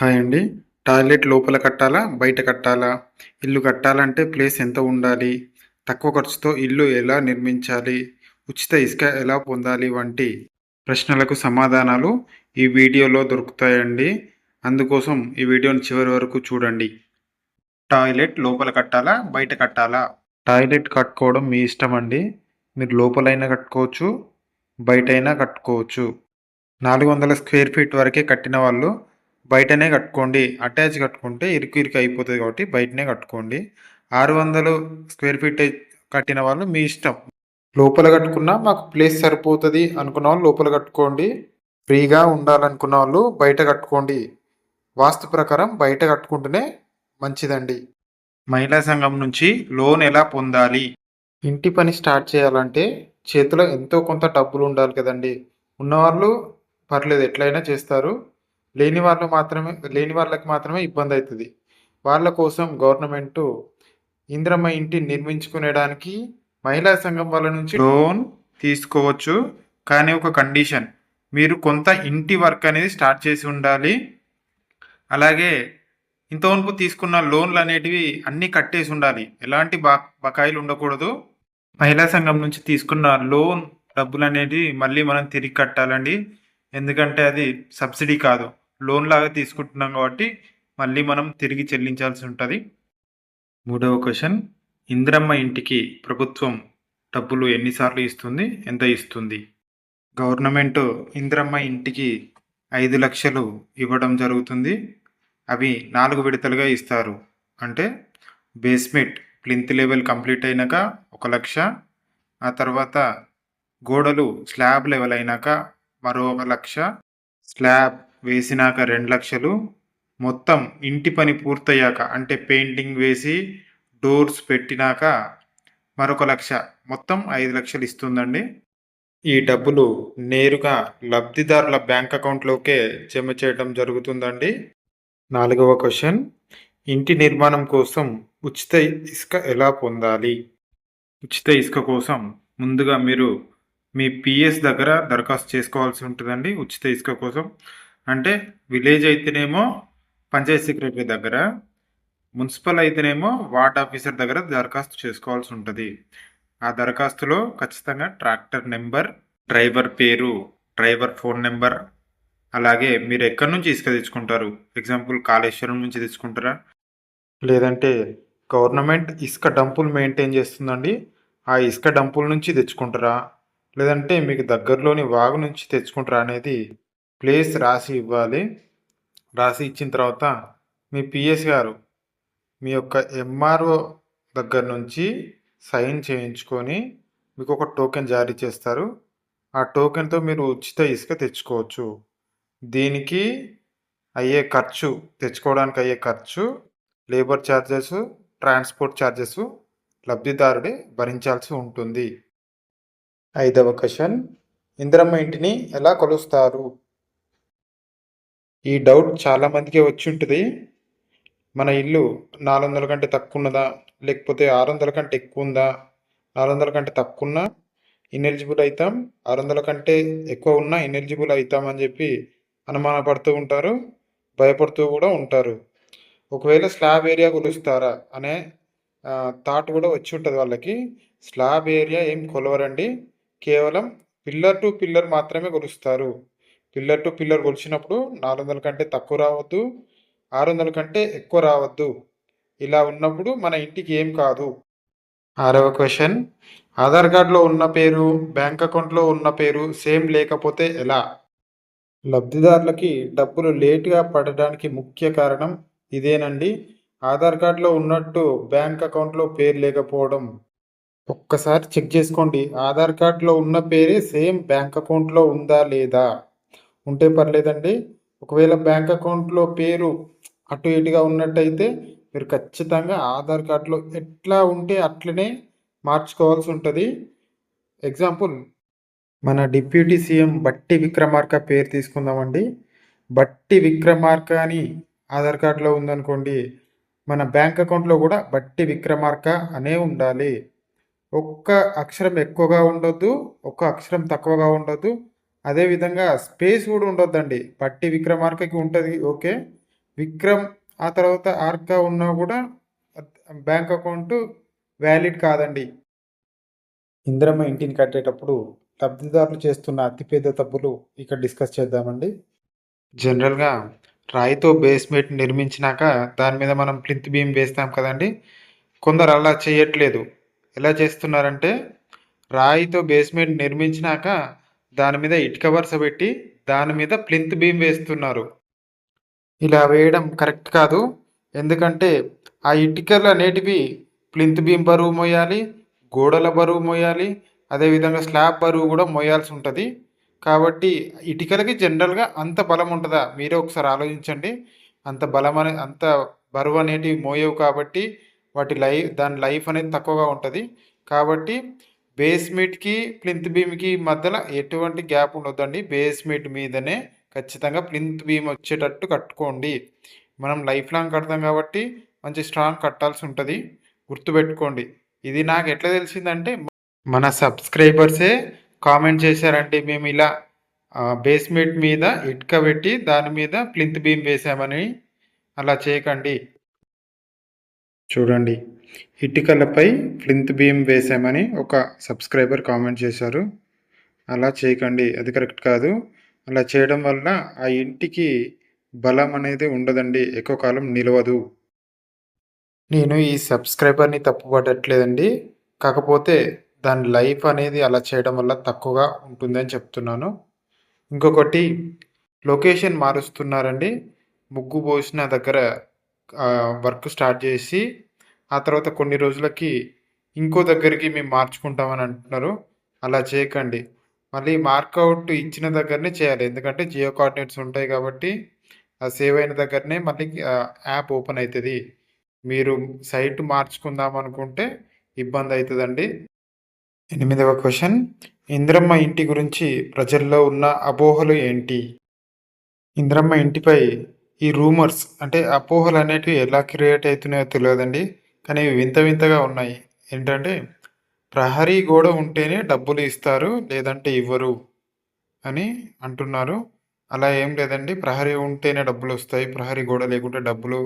Hi అండి. Toilet లోపల కట్టాలా? బయట కట్టాలా? ఇల్లు కట్టాలంటే ప్లేస్ ఎంత ఉండాలి? తక్కువ ఖర్చుతో ఇల్లు ఎలా నిర్మించాలి? ఉచిత ఇసుక ఎలా పొందాలి? వంటి ప్రశ్నలకు సమాధానాలు ఈ వీడియోలో దొరుకుతాయండి. అందుకోసం ఈ వీడియోని చివరి వరకు చూడండి. టాయిలెట్ లోపల కట్టాలా? బయట కట్టాలా? టాయిలెట్ కట్టుకోవడం మీ ఇష్టం అండి. మీరు లోపలైనా కట్టుకోవచ్చు బయటైనా కట్టుకోవచ్చు. నాలుగు వందల స్క్వేర్ ఫీట్ వరకే కట్టిన వాళ్ళు బయటనే కట్టుకోండి. అటాచ్ కట్టుకుంటే ఇరుకు ఇరుకు అయిపోతుంది కాబట్టి బయటనే కట్టుకోండి. ఆరు వందలు స్క్వేర్ ఫీట్ కట్టిన వాళ్ళు మీ ఇష్టం. లోపల కట్టుకున్నా మాకు ప్లేస్ సరిపోతుంది అనుకున్న వాళ్ళు లోపల కట్టుకోండి. ఫ్రీగా ఉండాలనుకున్న వాళ్ళు బయట కట్టుకోండి. వాస్తు ప్రకారం బయట కట్టుకుంటేనే మంచిదండి. మహిళా సంఘం నుంచి లోన్ ఎలా పొందాలి? ఇంటి పని స్టార్ట్ చేయాలంటే చేతిలో ఎంతో కొంత డబ్బులు ఉండాలి కదండి. ఉన్నవాళ్ళు పర్లేదు ఎట్లయినా చేస్తారు. లేని వాళ్ళు మాత్రమే లేని వాళ్ళకి మాత్రమే ఇబ్బంది అవుతుంది వాళ్ళ కోసం గవర్నమెంట్ ఇంద్రమ్మ ఇంటి నిర్మించుకునేడానికి మహిళా సంఘం వాళ్ళ నుంచి లోన్ తీసుకోవచ్చు. కానీ ఒక కండిషన్ మీరు కొంత ఇంటి వర్క్ అనేది స్టార్ట్ చేసి ఉండాలి. అలాగే ఇంతవరకు తీసుకున్న లోన్లు అనేటివి అన్నీ కట్టేసి ఉండాలి. ఎలాంటి బా బకాయిలు ఉండకూడదు. మహిళా సంఘం నుంచి తీసుకున్న లోన్ డబ్బులు అనేది మళ్ళీ మనం తిరిగి కట్టాలండి. ఎందుకంటే అది సబ్సిడీ కాదు. లోన్ లాగా తీసుకుంటున్నాం కాబట్టి మళ్ళీ మనం తిరిగి చెల్లించాల్సి ఉంటుంది. మూడవ క్వశ్చన్ ఇందిరమ్మ ఇంటికి ప్రభుత్వం డబ్బులు ఎన్నిసార్లు ఇస్తుంది? ఎంత ఇస్తుంది? గవర్నమెంట్ ఇందిరమ్మ ఇంటికి ఐదు లక్షలు ఇవ్వడం జరుగుతుంది. అవి నాలుగు విడతలుగా ఇస్తారు. అంటే బేస్మెంట్ ప్లింత్ లెవెల్ కంప్లీట్ అయినాక ఒక లక్ష ఆ తర్వాత గోడలు స్లాబ్ లెవెల్ అయినాక మరో ఒక లక్ష స్లాబ్ వేసినాక రెండు లక్షలు. మొత్తం ఇంటి పని పూర్తయ్యాక అంటే పెయింటింగ్ వేసి డోర్స్ పెట్టినాక మరొక లక్ష. మొత్తం ఐదు లక్షలు ఇస్తుందండి. ఈ డబ్బులు నేరుగా లబ్ధిదారుల బ్యాంక్ అకౌంట్లోకే జమ చేయడం జరుగుతుందండి. నాలుగవ క్వశ్చన్. ఇంటి నిర్మాణం కోసం ఉచిత ఇసుక ఎలా పొందాలి? ఉచిత ఇసుక కోసం ముందుగా మీరు మీ పిఎస్ దగ్గర దరఖాస్తు చేసుకోవాల్సి ఉంటుందండి. ఉచిత ఇసుక కోసం అంటే విలేజ్ అయితేనేమో పంచాయత్ సెక్రటరీ దగ్గర మున్సిపల్ అయితేనేమో వార్డ్ ఆఫీసర్ దగ్గర దరఖాస్తు చేసుకోవాల్సి ఉంటుంది. ఆ దరఖాస్తులో ఖచ్చితంగా ట్రాక్టర్ నెంబర్ డ్రైవర్ పేరు డ్రైవర్ ఫోన్ నెంబర్ అలాగే మీరు ఎక్కడి నుంచి ఇసుక తెచ్చుకుంటారు? ఎగ్జాంపుల్ కాళేశ్వరం నుంచి తెచ్చుకుంటారా? లేదంటే గవర్నమెంట్ ఇసుక డంపులు మెయింటైన్ చేస్తుందండి ఆ ఇసుక డంపుల నుంచి తెచ్చుకుంటారా? లేదంటే మీకు దగ్గరలోని వాగు నుంచి తెచ్చుకుంటారా అనేది ప్లేస్ రాసి ఇవ్వాలి. రాసి ఇచ్చిన తర్వాత మీ పిఎస్ గారు మీ యొక్క ఎంఆర్ఓ దగ్గర నుంచి సైన్ చేయించుకొని మీకు ఒక టోకెన్ జారీ చేస్తారు. ఆ టోకెన్తో మీరు ఉచిత ఇసుక తెచ్చుకోవచ్చు. దీనికి అయ్యే ఖర్చు తెచ్చుకోవడానికి అయ్యే ఖర్చు లేబర్ ఛార్జెస్ ట్రాన్స్పోర్ట్ ఛార్జెస్ లబ్ధిదారుడే భరించాల్సి ఉంటుంది. ఐదవ క్వశ్చన్. ఇందిరమ్మ ఇంటిని ఎలా కొలుస్తారు? ఈ డౌట్ చాలామందికి వచ్చి ఉంటుంది. మన ఇల్లు నాలుగు వందల కంటే తక్కువ ఉన్నదా లేకపోతే ఆరు వందల కంటే ఎక్కువ ఉందా నాలుగు వందల కంటే తక్కువ ఉన్నా ఇనెలిజిబుల్ అవుతాం ఆరు వందల కంటే ఎక్కువ ఉన్నా ఇనెలిజిబుల్ అవుతామని చెప్పి చెప్పి అనుమానపడుతూ ఉంటారు. భయపడుతూ కూడా ఉంటారు. ఒకవేళ స్లాబ్ ఏరియా కొలుస్తారా అనే థాట్ కూడా వచ్చి ఉంటుంది వాళ్ళకి. స్లాబ్ ఏరియా ఏం కొలవరండి. కేవలం పిల్లర్ టు పిల్లర్ మాత్రమే కొలుస్తారు. పిల్లర్ టు పిల్లర్ కొలిచినప్పుడు నాలుగు వందల కంటే తక్కువ రావద్దు ఆరు వందల కంటే ఎక్కువ రావద్దు. ఇలా ఉన్నప్పుడు మన ఇంటికి ఏం కాదు. ఆరవ క్వశ్చన్. ఆధార్ కార్డులో ఉన్న పేరు బ్యాంక్ అకౌంట్లో ఉన్న పేరు సేమ్ లేకపోతే ఎలా? లబ్ధిదారులకి డబ్బులు లేటుగా పడడానికి ముఖ్య కారణం ఇదేనండి. ఆధార్ కార్డులో ఉన్నట్టు బ్యాంక్ అకౌంట్లో పేరు లేకపోవడం. ఒక్కసారి చెక్ చేసుకోండి. ఆధార్ కార్డులో ఉన్న పేరే సేమ్ బ్యాంక్ అకౌంట్లో ఉందా లేదా? ఉంటే పర్లేదండి. ఒకవేళ బ్యాంక్ అకౌంట్లో పేరు అటు ఇటుగా ఉన్నట్టయితే మీరు ఖచ్చితంగా ఆధార్ కార్డులో ఎట్లా ఉంటే అట్లనే మార్చుకోవాల్సి ఉంటుంది. ఎగ్జాంపుల్ మన డిప్యూటీ సీఎం బట్టి విక్రమార్క పేరు తీసుకుందామండి. బట్టి విక్రమార్క అని ఆధార్ కార్డులో ఉందనుకోండి మన బ్యాంక్ అకౌంట్లో కూడా బట్టి విక్రమార్క అనే ఉండాలి. ఒక్క అక్షరం ఎక్కువగా ఉండొద్దు ఒక్క అక్షరం తక్కువగా ఉండొద్దు. అదేవిధంగా స్పేస్ కూడా ఉండొద్దండి. పట్టి విక్రమార్కకి ఉంటుంది ఓకే. విక్రమ్ ఆ తర్వాత ఆర్కా ఉన్నా కూడా బ్యాంక్ అకౌంట్ వ్యాలిడ్ కాదండి. ఇందిరమ్మ ఇంటిని కట్టేటప్పుడు లబ్ధిదారులు చేస్తున్న అతిపెద్ద తప్పులు ఇక్కడ డిస్కస్ చేద్దామండి. జనరల్గా రాయితో బేస్మెంట్ నిర్మించినాక దాని మీద మనం ప్లింత్ బీమ్ వేస్తాం కదండి. కొందరు అలా చేయట్లేదు. ఎలా చేస్తున్నారంటే రాయితో బేస్మెంట్ నిర్మించినాక దాని మీద ఇటుక వరుస పెట్టి దాని మీద ప్లింత్ బీమ్ వేస్తున్నారు. ఇలా వేయడం కరెక్ట్ కాదు. ఎందుకంటే ఆ ఇటుకలు అనేటివి ప్లింత్ బీమ్ బరువు మోయాలి గోడల బరువు మోయాలి అదేవిధంగా స్లాబ్ బరువు కూడా మోయాల్సి ఉంటుంది. కాబట్టి ఇటుకలకి జనరల్గా అంత బలం ఉంటుందా? మీరే ఒకసారి ఆలోచించండి. అంత బలం అనే అంత బరువు అనేటివి మోయవు కాబట్టి వాటి లైఫ్ దాని లైఫ్ అనేది తక్కువగా ఉంటుంది. కాబట్టి బేస్మెంట్కి ప్లింత్ బీమ్కి మధ్యలో ఎటువంటి గ్యాప్ ఉండొద్దండి. బేస్మెంట్ మీదనే ఖచ్చితంగా ప్లింత్ బీమ్ వచ్చేటట్టు కట్టుకోండి. మనం లైఫ్ లాంగ్ కడతాం కాబట్టి మంచి స్ట్రాంగ్ కట్టాల్సి ఉంటుంది. గుర్తుపెట్టుకోండి. ఇది నాకు ఎట్లా తెలిసిందంటే మన సబ్స్క్రైబర్సే కామెంట్ చేశారంటే మేము ఇలా బేస్మెంట్ మీద ఇటుక పెట్టి దాని మీద ప్లింత్ బీమ్ వేసామని అలా చేయకండి. చూడండి. ఇటుకలపై ప్లింత్ బీమ్ వేసామని ఒక సబ్స్క్రైబర్ కామెంట్ చేశారు. అలా చేయకండి అది కరెక్ట్ కాదు. అలా చేయడం వల్ల ఆ ఇంటికి బలం అనేది ఉండదండి ఎక్కువ కాలం నిలవదు. నేను ఈ సబ్స్క్రైబర్ని తప్పుపడట్లేదండి. కాకపోతే దాని లైఫ్ అనేది అలా చేయడం వల్ల తక్కువగా ఉంటుందని చెప్తున్నాను. ఇంకొకటి లొకేషన్ మారుస్తున్నారండి. ముగ్గు పోసిన దగ్గర వర్క్ స్టార్ట్ చేసి ఆ తర్వాత కొన్ని రోజులకి ఇంకో దగ్గరికి మేము మార్చుకుంటామని అంటున్నారు. అలా చేయకండి. మళ్ళీ మార్కౌట్ ఇచ్చిన దగ్గరనే చేయాలి. ఎందుకంటే జియో కోఆర్డినేట్స్ ఉంటాయి కాబట్టి ఆ సేవ్ అయిన దగ్గరనే మళ్ళీ యాప్ ఓపెన్ అవుతుంది మీరు సైట్ మార్చుకుందాం అనుకుంటే ఇబ్బంది అవుతుందండి ఎనిమిదవ క్వశ్చన్. ఇంద్రమ్మ ఇంటి గురించి ప్రజల్లో ఉన్న అపోహలు ఏంటి? ఇంద్రమ్మ ఇంటిపై ఈ రూమర్స్ అంటే అపోహలు అనేటివి ఎలా క్రియేట్ అవుతున్నాయో తెలియదండి. కానీ ఇవి వింత వింతగా ఉన్నాయి. ఏంటంటే ప్రహరీ గోడ ఉంటేనే డబ్బులు ఇస్తారు లేదంటే ఇవ్వరు అని అంటున్నారు. అలా ఏం లేదండి. ప్రహరీ ఉంటేనే డబ్బులు వస్తాయి. ప్రహరీ గోడ లేకుంటే డబ్బులు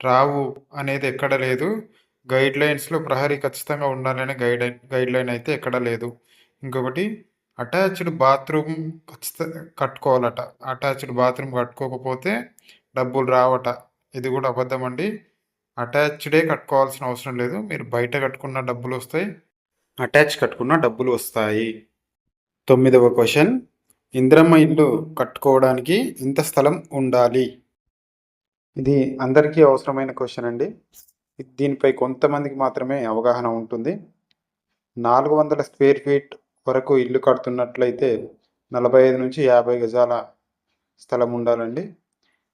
రావు అనేది ఎక్కడ లేదు. గైడ్ లైన్స్లో ప్రహరీ ఖచ్చితంగా ఉండాలనే గైడ్ గైడ్ లైన్ అయితే ఎక్కడ లేదు. ఇంకొకటి అటాచ్డ్ బాత్రూమ్ ఖచ్చితంగా కట్టుకోవాలట. అటాచ్డ్ బాత్రూమ్ కట్టుకోకపోతే డబ్బులు రావట. ఇది కూడా అబద్ధం అండి. అటాచ్డే కట్టుకోవాల్సిన అవసరం లేదు. మీరు బయట కట్టుకున్న డబ్బులు వస్తాయి. అటాచ్ కట్టుకున్న డబ్బులు వస్తాయి. తొమ్మిదవ క్వశ్చన్. ఇంద్రమ్మ ఇల్లు కట్టుకోవడానికి ఇంత స్థలం ఉండాలి? ఇది అందరికీ అవసరమైన క్వశ్చన్ అండి. దీనిపై కొంతమందికి మాత్రమే అవగాహన ఉంటుంది. నాలుగు వందల స్క్వేర్ ఫీట్ వరకు ఇల్లు కడుతున్నట్లయితే నలభై ఐదు నుంచి యాభై గజాల స్థలం ఉండాలండి.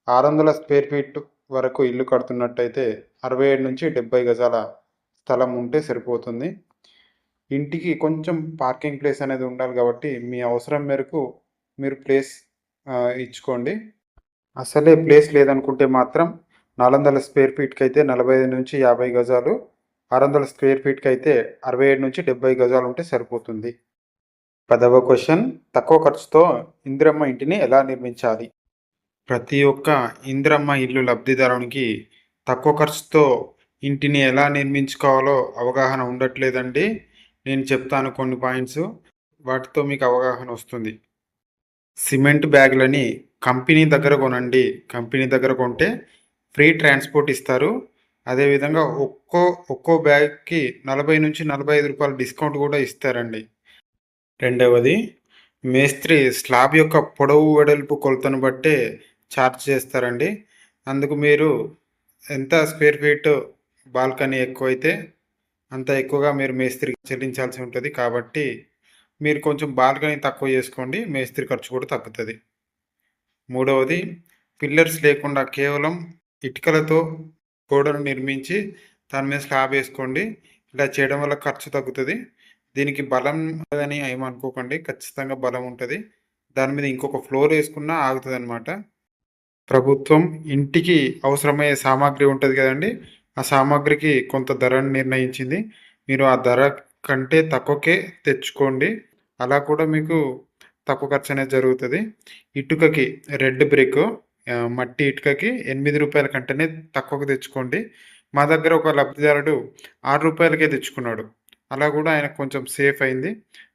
ఆరు వందల స్క్వేర్ ఫీట్ వరకు ఇల్లు కడుతున్నట్టయితే అరవై ఏడు నుంచి డెబ్బై గజాల స్థలం ఉంటే సరిపోతుంది. ఇంటికి కొంచెం పార్కింగ్ ప్లేస్ అనేది ఉండాలి కాబట్టి మీ అవసరం మేరకు మీరు ప్లేస్ ఇచ్చుకోండి. అసలే ప్లేస్ లేదనుకుంటే మాత్రం నాలుగు వందల స్క్వేర్ ఫీట్కి అయితే నలభై ఐదు నుంచి యాభై గజాలు ఆరు వందల స్క్వేర్ ఫీట్కి అయితే అరవై ఏడు నుంచి డెబ్బై గజాలు ఉంటే సరిపోతుంది. పదవ క్వశ్చన్ తక్కువ ఖర్చుతో ఇందిరమ్మ ఇంటిని ఎలా నిర్మించాలి? ప్రతి ఒక్క ఇందిరమ్మ ఇల్లు లబ్ధిదారునికి తక్కువ ఖర్చుతో ఇంటిని ఎలా నిర్మించుకోవాలో అవగాహన ఉండట్లేదండి. నేను చెప్తాను కొన్ని పాయింట్స్. వాటితో మీకు అవగాహన వస్తుంది. సిమెంట్ బ్యాగులని కంపెనీ దగ్గర కొనండి. కంపెనీ దగ్గర కొంటే ఫ్రీ ట్రాన్స్పోర్ట్ ఇస్తారు. అదేవిధంగా ఒక్కో ఒక్కో బ్యాగ్కి నలభై నుంచి నలభై ఐదు రూపాయల డిస్కౌంట్ కూడా ఇస్తారండి. రెండవది మేస్త్రి స్లాబ్ యొక్క పొడవు వెడల్పు కొలతను బట్టే ఛార్జ్ చేస్తారండి. అందుకు మీరు ఎంత స్క్వేర్ ఫీట్ బాల్కనీ ఎక్కువైతే అంత ఎక్కువగా మీరు మేస్త్రికి చెల్లించాల్సి ఉంటుంది. కాబట్టి మీరు కొంచెం బాల్కనీ తక్కువ చేసుకోండి. మేస్త్రి ఖర్చు కూడా తగ్గుతుంది. మూడవది పిల్లర్స్ లేకుండా కేవలం ఇటుకలతో గోడను నిర్మించి దాని మీద స్లాబ్ వేసుకోండి. ఇలా చేయడం వల్ల ఖర్చు తగ్గుతుంది. దీనికి బలం అని ఏమనుకోకండి. ఖచ్చితంగా బలం ఉంటుంది. దాని మీద ఇంకొక ఫ్లోర్ వేసుకున్నా ఆగుతుంది అనమాట ప్రభుత్వం ఇంటికి అవసరమయ్యే సామాగ్రి ఉంటుంది కదండి. ఆ సామాగ్రికి కొంత ధరను నిర్ణయించింది. మీరు ఆ ధర కంటే తక్కువకే తెచ్చుకోండి. అలా కూడా మీకు తక్కువ ఖర్చు అనేది జరుగుతుంది. ఇటుకకి రెడ్ బ్రిక్ మట్టి ఇటుకకి ఎనిమిది రూపాయల కంటేనే తక్కువకు తెచ్చుకోండి. మా దగ్గర ఒక లబ్ధిదారుడు ఆరు రూపాయలకే తెచ్చుకున్నాడు. అలా కూడా ఆయన కొంచెం సేఫ్ అయింది.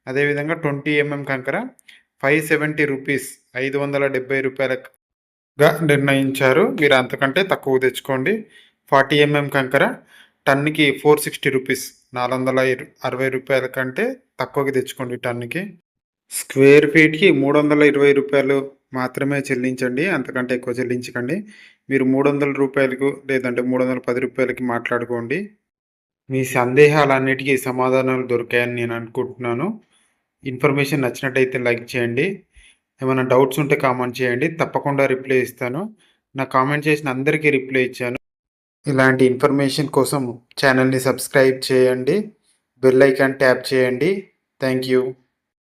అదేవిధంగా ట్వంటీ ఎంఎం కంకర ఫైవ్ సెవెంటీ రూపీస్ ఐదు వందల డెబ్బై గా నిర్ణయించారు. మీరు అంతకంటే తక్కువ తెచ్చుకోండి. ఫార్టీ ఎంఎం కంకర టన్నుకి ఫోర్ సిక్స్టీ రూపీస్. నాలుగు వందల అరవై రూపాయల కంటే తక్కువకి తెచ్చుకోండి టన్నుకి. స్క్వేర్ ఫీట్కి మూడు వందల ఇరవై రూపాయలు మాత్రమే చెల్లించండి. అంతకంటే ఎక్కువ చెల్లించకండి. మీరు మూడు వందల రూపాయలకు లేదంటే మూడు వందల పది రూపాయలకి మాట్లాడుకోండి. మీ సందేహాలన్నిటికీ సమాధానాలు దొరికాయని నేను అనుకుంటున్నాను. ఇన్ఫర్మేషన్ నచ్చినట్టయితే లైక్ చేయండి. ఏమైనా డౌట్స్ ఉంటే కామెంట్ చేయండి. తప్పకుండా రిప్లై ఇస్తాను. నా కామెంట్ చేసిన అందరికీ రిప్లై ఇచ్చాను. ఇలాంటి ఇన్ఫర్మేషన్ కోసం ఛానల్ని సబ్స్క్రైబ్ చేయండి. బెల్ ఐకాన్ ట్యాప్ చేయండి. Thank you.